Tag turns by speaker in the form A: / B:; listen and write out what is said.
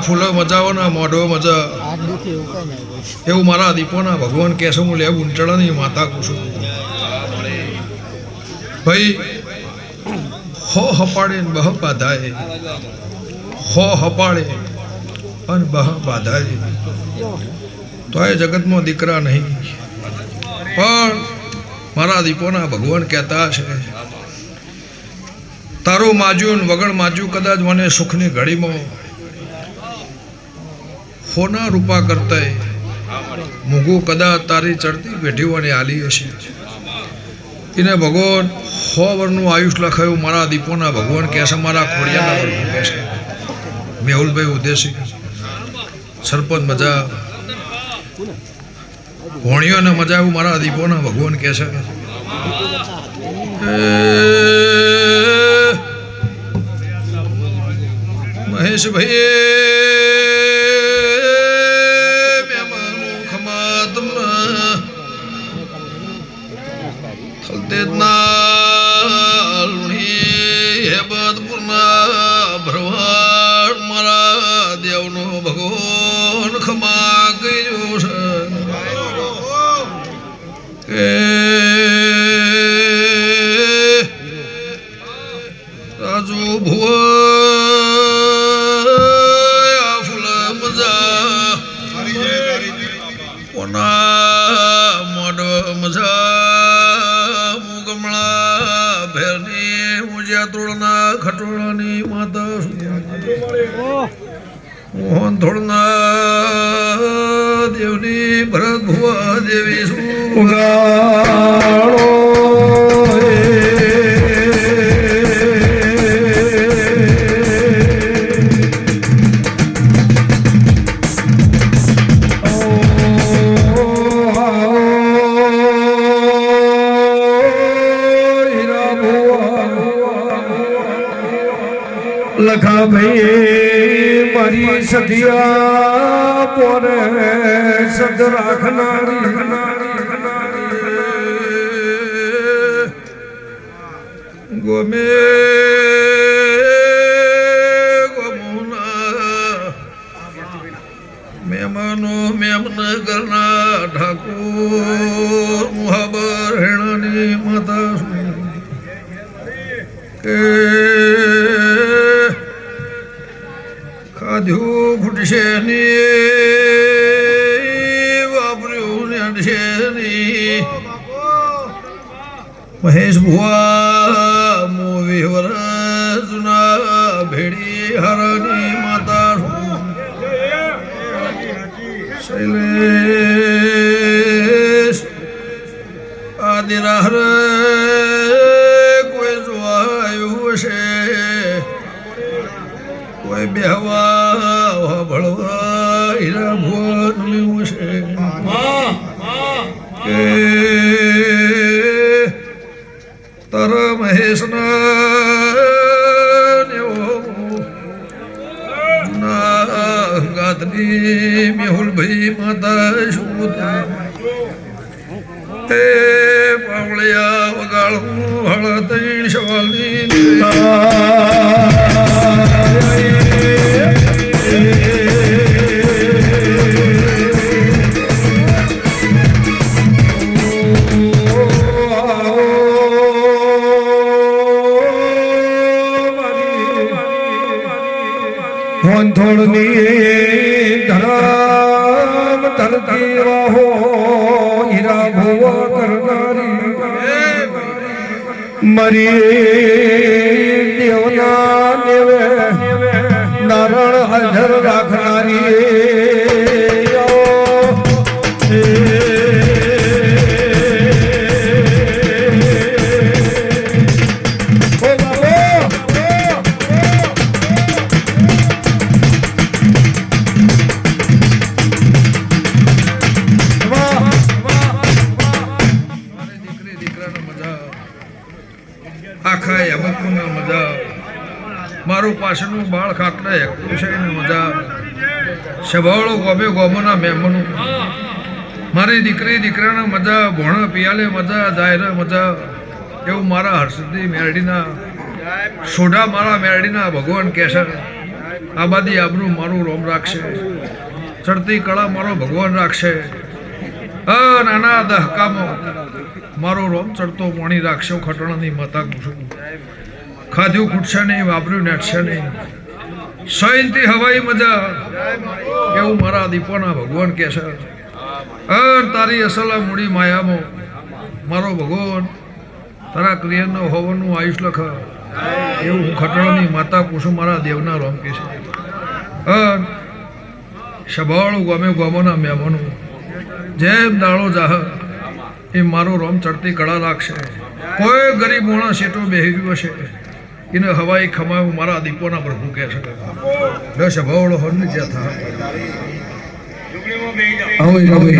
A: ફૂલો મજાઓના મોઢો મજા
B: એવું નહીં
A: મારા દીપોના ભગવાન કહેશે હું લે ઉંટળાની માતા કુશું ભાઈ, હો હપાડે ને બહ બાધાય હો હપાડે અને બહ બાધાય તો એ જગતમાં દીકરા નહીં. પણ મારા દીપોના ભગવાન કહેતા છે તારું માજું વગણ માજું કદાચ મને સુખની ઘડીમાં હોના રૂપા કરતા મૂગું કદાચ તારી ચડતી પેઢીઓને આલી હશે. એને ભગવાન સો વર્ષનું આયુષ લખાયું, મારા દીપોના ભગવાન કહેશે મારા ખોડિયાના પ્રભુ કહેશે મેહુલભાઈ ઉદેશી સરપંચ મજા ભોણિયોને મજા એવું મારા દીપોના ભગવાન કહેશે એ મહેશભાઈ મહેમાનો ખમા તમને ખલતેજના લુણી હેબતપુરના ભરવાડ મારા દેવનો ભગવાન ખમા કર્યો છે. રાજુ ભુવા તોડના ખટોળાની માતા મોહન થોડના દેવની ભરત ભુવા દેવી શું?
C: લખા ભાઈ મારી સધિયા પોરે સદ રાખનારી
A: ગોમે ગોમુના મેમન મેમનગરના ઠાકુર મુહાબર હેણાની માતા કે ખાધ્યું ખૂટશે ની વાપર્યું ને અડશે ની મહેશ ભુવા, મોવી વરજના ભેડી હરની માતા શૈલેષ આદિરાહર ના ગાતની મેહુલભાઈ માતા શું હે પાવળિયા વગાડું હળ તૈણ સવાલની
C: થોડની ધરામ ધરતી વાહો હીરા ભોવા કરનારી મરી
A: મારું પાછળનું બાળ ખાટલે એકલું છે એને મજા સભાળો ગોમે ગોમોના મહેમાનો. મારી દીકરી, દીકરાને મજા ભણ, પિયાલે મજા જાયરે મજા એવું મારા હર્ષદી મેરડીના, સોઢા મારા મેરડીના ભગવાન કેસર આબાદી બાદી આબરું મારું રોમ રાખશે. ચડતી કળા મારો ભગવાન રાખશે. અ નાના દહકામો મારો રોમ ચડતો પાણી રાખશે. ખટણની માતા પૂછું ખાધ્યું ખૂટશે નહીં, વાપર્યું, નેટશે નહીં. સૈનથી હવાઈ મજા. એવું મારા દીપોના ભગવાન કહે છે? તારી અસલા મૂડી માયામાં. મારો ભગવાન, તારા ક્રિયાનો હોવાનું આયુષ લખ. એવું હું ખટણાની માતા પૂછું, મારા દેવના રોમ કે છે. અર સભાળું ગમે ગમોના મહેમાનો જેમ દાળો જાહ એ મારો રોમ ચડતી કળા રાખશે કોઈ ગરીબ માણસ સેટો બેહી ગયો હશે. એને હવાઈ ખમાયું, મારા દીપોના પ્રભુ કહે છે. દસ ભાવડો હન જ્યાં થા.
C: હવે હવે